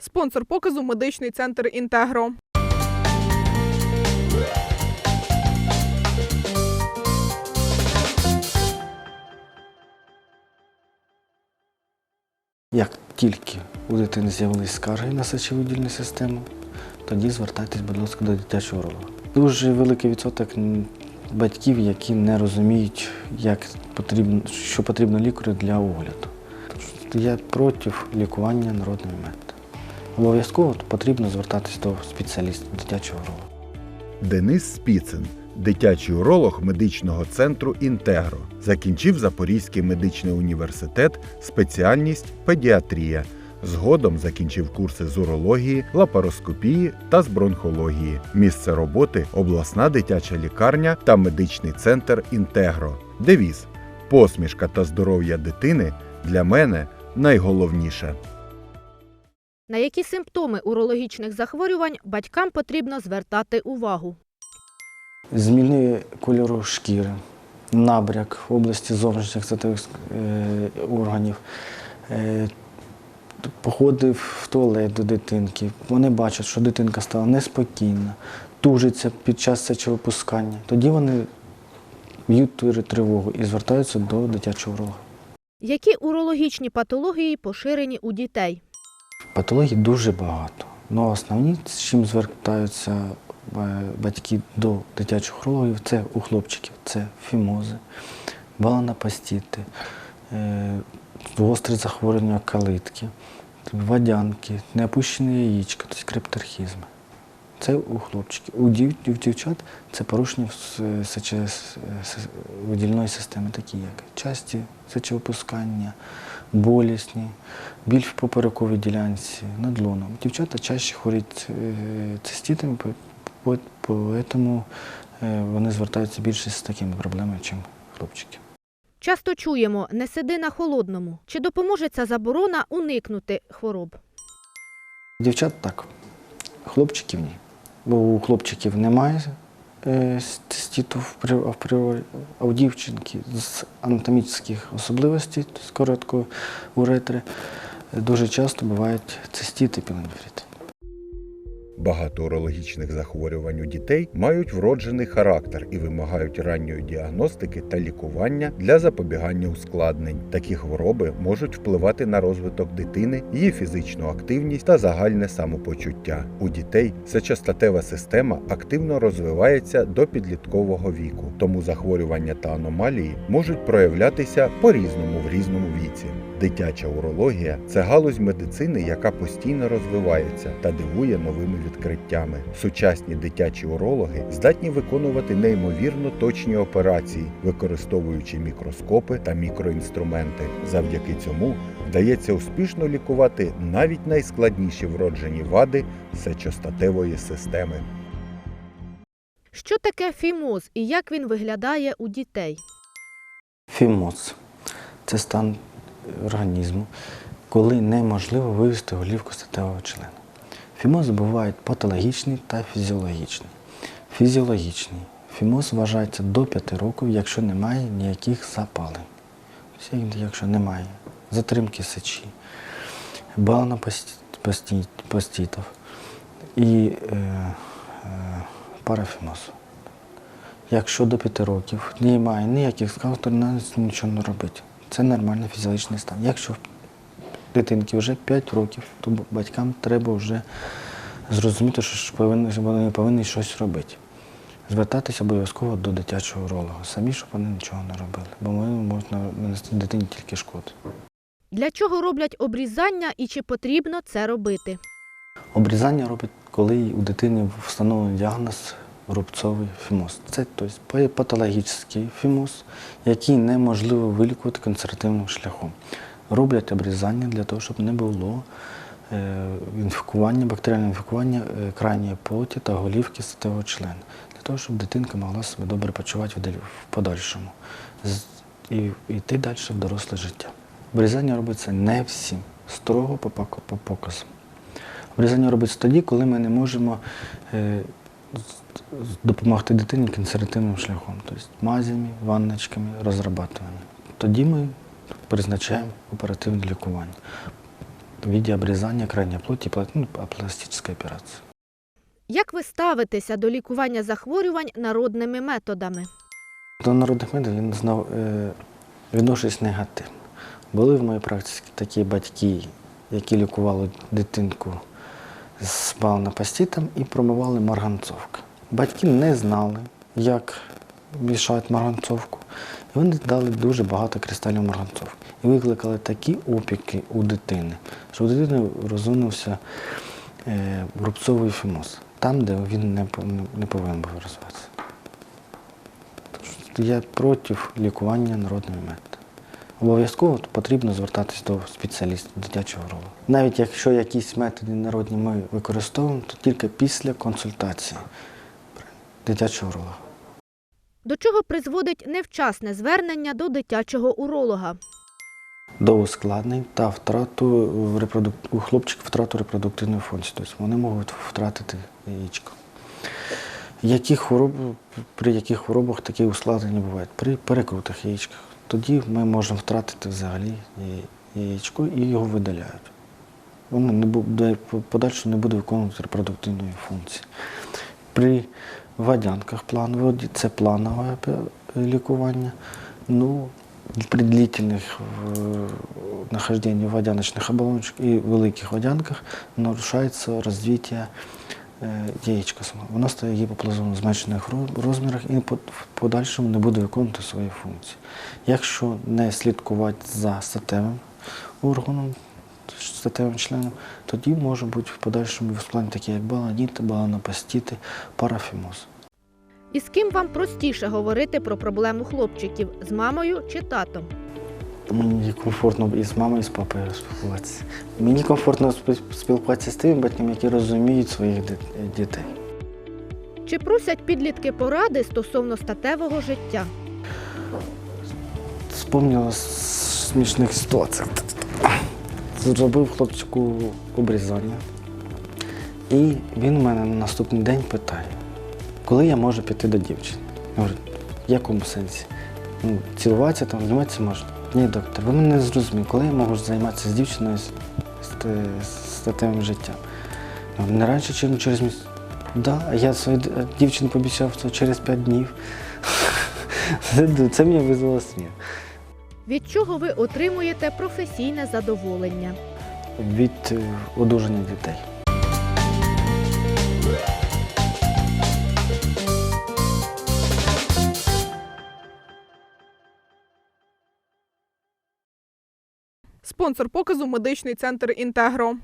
Спонсор показу медичний центр Інтегро. Як тільки у дитини з'явились скарги на сечовидільну систему, тоді звертайтесь, будь ласка, до дитячого уролога. Дуже великий відсоток батьків, які не розуміють, як потрібно, що потрібно лікарю для огляду. Я проти лікування народними методами. Обов'язково потрібно звертатись до спеціаліста, дитячого уролога. Денис Спіцин, дитячий уролог медичного центру Інтегро, закінчив Запорізький медичний університет, спеціальність педіатрія. Згодом закінчив курси з урології, лапароскопії та з бронхології. Місце роботи обласна дитяча лікарня та медичний центр Інтегро. Девіз посмішка та здоров'я дитини для мене найголовніше. На які симптоми урологічних захворювань батькам потрібно звертати увагу? Зміни кольору шкіри, набряк в області зовнішніх статевих е, органів, е, походи в туалет до дитинки. Вони бачать, що дитинка стала неспокійна, тужиться під час сечовипускання. Тоді вони б'ють тривогу і звертаються до дитячого уролога. Які урологічні патології поширені у дітей? Патологій дуже багато. Ну, основні, з чим звертаються е, батьки до дитячих урологів, це у хлопчиків, це фімози, баланопастіти, гостре гострі захворювання калитки, водянки, неопущені яєчка, тобто крепторхізми. Це у хлопчиків. У, дів, у дівчат це порушення видільної системи, такі як часті сечовипускання, болісні, біль в поперековій ділянці, надлоном. Дівчата чаще хворять е, по- поэтому е, вони звертаються більше з такими проблемами, ніж хлопчики. Часто чуємо не сиди на холодному. Чи допоможе ця заборона уникнути хвороб? Дівчат так, хлопчиків ні. Бо у хлопчиків немає стіту циститу в природі, а у дівчинки з анатомічних особливостей, з короткої уретри, е, дуже часто бувають цистити пілонефрити. Багато урологічних захворювань у дітей мають вроджений характер і вимагають ранньої діагностики та лікування для запобігання ускладнень. Такі хвороби можуть впливати на розвиток дитини, її фізичну активність та загальне самопочуття. У дітей сечостатева система активно розвивається до підліткового віку, тому захворювання та аномалії можуть проявлятися по-різному в різному віці. Дитяча урологія це галузь медицини, яка постійно розвивається та дивує новими відкриттями. Сучасні дитячі урологи здатні виконувати неймовірно точні операції, використовуючи мікроскопи та мікроінструменти. Завдяки цьому вдається успішно лікувати навіть найскладніші вроджені вади сечостатевої системи. Що таке фімоз і як він виглядає у дітей? Фімоз це стан організму, коли неможливо вивести голівку статевого члена. Фімози бувають патологічні та фізіологічні. Фізіологічний фімоз вважається до 5 років, якщо немає ніяких запалень. Якщо немає затримки сечі, баланопаститів і е, е, парафімозу. Якщо до 5 років немає ніяких скарг, то нічого не робити. Це нормальний фізіологічний стан. Якщо дитинки вже 5 років, то батькам треба вже зрозуміти, що вони повинні щось робити. Звертатися обов'язково до дитячого уролога, самі, щоб вони нічого не робили, бо вони можуть нанести дитині тільки шкоду. Для чого роблять обрізання і чи потрібно це робити? Обрізання робить, коли у дитини встановлений діагноз рубцовий фімоз. Це тобто, патологічний фімоз, який неможливо вилікувати консервативним шляхом. Роблять обрізання для того, щоб не було е, інфікування, бактеріального інфікування е, крайньої плоті та голівки статевого члена, для того, щоб дитинка могла себе добре почувати в подальшому і йти далі в доросле життя. Обрізання робиться не всім, строго по показам. Обрізання робиться тоді, коли ми не можемо е, допомогти дитині консервативним шляхом, тобто мазями, ванночками, розрабатуванням. Тоді ми призначаємо оперативне лікування. в виде обрезания крайней плоти, пла- ну, пластической операции. Як ви ставитеся до лікування захворювань народними методами? До народних методів він знав, е, відношусь негативно. Були в моїй практиці такі батьки, які лікували дитинку з баланопастітом і промивали марганцовку. Батьки не знали, як мішають марганцовку. І вони дали дуже багато кристалів марганцовки. І викликали такі опіки у дитини, що у дитини розвинувся е, рубцовий фімоз, там, де він не, по- не повинен був розвиватися. Я проти лікування народними методами. Обов'язково потрібно звертатись до спеціаліста, дитячого уролога. Навіть якщо якісь методи народні ми використовуємо, то тільки після консультації дитячого уролога. До чого призводить невчасне звернення до дитячого уролога? До ускладнень та втрату у хлопчиків втрату репродуктивної функції. Тобто вони можуть втратити яєчко. Які хвороби, при яких хворобах такі ускладнення бувають? При перекрутих яєчках. Тоді ми можемо втратити взагалі яє- яєчко і його видаляють. Воно не буде подальше не буде виконувати репродуктивної функції При водянках планових це планове опе- лікування. Ну, при длительных э, нахождении в водяночных оболочках и великих водянках нарушается развитие е, яєчка сама. Вона стає гіпоплазмом в зменшених ро- розмірах і по- в подальшому не буде виконувати свої функції. Якщо не слідкувати за статевим органом, статевим членом, тоді може бути в подальшому ускладнення такі, як баланіти, баланопастіти, парафімоз. І з ким вам простіше говорити про проблему хлопчиків з мамою чи татом? Мені комфортно і з мамою, і з папою спілкуватися. Мені комфортно спілкуватися з тими батьками, які розуміють своїх дітей. Чи просять підлітки поради стосовно статевого життя? Вспомнила з смішних ситуацій. Зробив хлопчику обрізання. І він у мене на наступний день питає, коли я можу піти до дівчини. Я говорю, в якому сенсі? Ну, цілуватися там, займатися можна. Ні, доктор, ви мене не зрозуміли, коли я можу займатися з дівчиною з, статевим життям? Не раніше, ніж через місяць. Да, я своїй д- дівчині пообіцяв що через 5 днів. Це мені визвало сміх. Від чого ви отримуєте професійне задоволення? від е, одужання дітей. Спонсор показу медичний центр Інтегро.